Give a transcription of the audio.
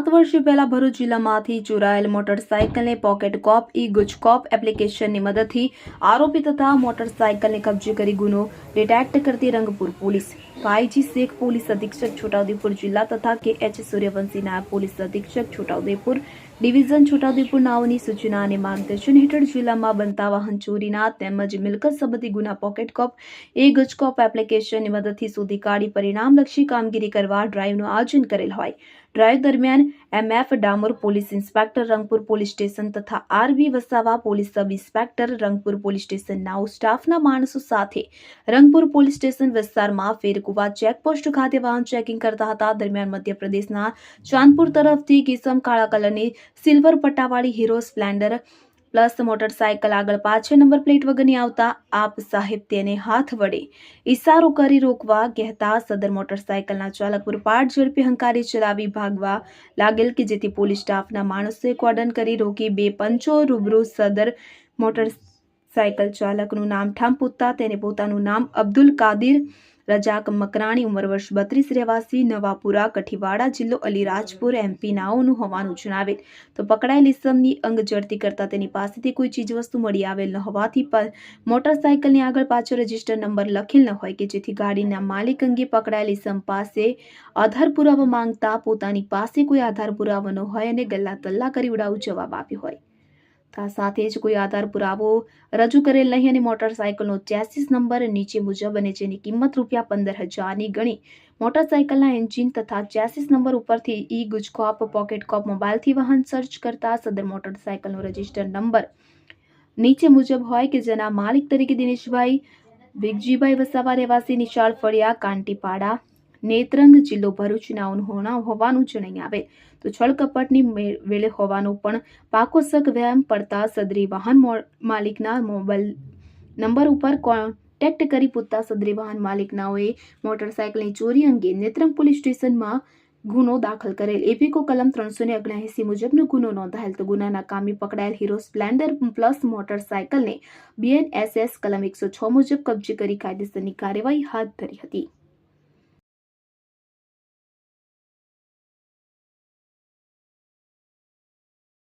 સાત વર્ષ પહેલા ભરૂચ જિલ્લામાંથી ચોરાયેલ મોટરસાયકલને પોકેટ કોપ ઈ ગુજકોપ એપ્લિકેશનની મદદથી આરોપી તથા મોટરસાયકલને કબજે કરી ગુનો ડિટેક્ટ કરતી રંગપુર પોલીસ. ભાઈજી શેખ પોલીસ અધિક્ષક છોટાઉદેપુર જિલ્લા તથા કે એચ સૂર્યવંશી નાયબ પોલીસ અધિક્ષક છોટાઉદેપુર ડિવિઝન છોટાઉદેપુર નાઓની સૂચના અને માર્ગદર્શન હેઠળ જિલ્લામાં બનતા વાહન ચોરીના તેમજ મિલકત સંબંધી ગુના પોકેટ કોપ, એ ગુજકોપ એપ્લિકેશનની મદદથી શોધી કાઢી પરિણામલક્ષી કામગીરી કરવા ડ્રાઈવનું આયોજન કરેલ હોય. ડ્રાઈવ દરમિયાન MF Damor police inspector, Rangpur police station તથા RB Vasava police sub inspector, Rangpur police સ્ટેશનના સ્ટાફના માણસો સાથે રંગપુર પોલીસ સ્ટેશન વિસ્તારમાં ફેરકુવા ચેકપોસ્ટ ખાતે વાહન ચેકિંગ કરતા હતા. દરમિયાન મધ્યપ્રદેશના ચાંદપુર તરફથી કિસમ કાળા કલરની સિલ્વર પટ્ટાવાળી હીરો સ્પ્લેન્ડર પ્લસ મોટરસાયકલ આગળ પાછળ નંબર પ્લેટ વગરની આવતા આપ સાહેબ તેને હાથ વડે ઇશારો કરી રોકવા કહેતા સદર મોટરસાયકલના ચાલક પર પાટ ઝડપી હંકારી ચલાવી ભાગવા લાગેલ કે જેથી પોલીસ સ્ટાફના માણસોએ કોર્ડન કરી રોકી બે પંચો રૂબરૂ સદર મોટરસાયકલ ચાલકનું નામ ઠામ પૂછતા તેને પોતાનું નામ અબ્દુલ કાદિર રજાક મકરાણી ઉંમર વર્ષ બત્રીસ રહેવાસી નવાપુરા, કઠીવાડા જિલ્લો અલીરાજપુર એમપી નાઓનું હોવાનું જણાવેલ તો પકડાયેલ ઇસમની અંગ જડતી કરતા તેની પાસેથી કોઈ ચીજવસ્તુ મળી આવેલ ન હોવાથી પણ મોટરસાયકલની આગળ પાછળ રજિસ્ટર નંબર લખેલ ન હોય કે જેથી ગાડીના માલિક અંગે પકડાયેલ ઇસમ પાસે આધાર પુરાવા માંગતા પોતાની પાસે કોઈ આધાર પુરાવો ન હોય અને ગલ્લા તલ્લા કરી ઉડાવ જવાબ આપ્યો હોય. આ સાથે જ કોઈ આધાર પુરાવો રજૂ કરેલ નહીં અને મોટરસાયકલનો ચેસિસ નંબર નીચે મુજબ અને જેની કિંમત રૂપિયા પંદર હજારની ગણી. મોટરસાયકલના એન્જિન તથા ચેસિસ નંબર ઉપરથી ઈ ગુજકોપ પોકેટ કોપ મોબાઈલથી વાહન સર્ચ કરતા સદર મોટરસાયકલનો રજિસ્ટર નંબર નીચે મુજબ હોય કે જેના માલિક તરીકે દિનેશભાઈ ભીગજીભાઈ વસાવા, રહેવાસી નિશાળ ફળિયા, કાંટીપાડા નેત્રંગ જિલ્લો ભરૂચ નાઓનું હોના હોવાનું જણાઈ આવે. તો છળ કપટની મે- વેળે હોવાનો પણ પાકો શક વ્યાયામ પડતા સદરી વાહન મો- માલિકના મોબાઈલ નંબર ઉપર કોન્ટેક્ટ કરી પૂછતા સદરી વાહન માલિકનાઓએ મોટરસાયકલની ચોરી અંગે નેત્રંગ પોલીસ સ્ટેશનમાં ગુનો દાખલ કરેલ. એપીકો કલમ ત્રણસો ને ઓગણએંસી મુજબનો ગુનો નોંધાયેલ. તો ગુનાના કામી પકડાયેલ હીરો સ્પ્લેન્ડર પ્લસ મોટરસાયકલને બીએનએસએસ કલમ એકસો છ મુજબ કબજે કરી કાયદેસરની કાર્યવાહી હાથ ધરી હતી.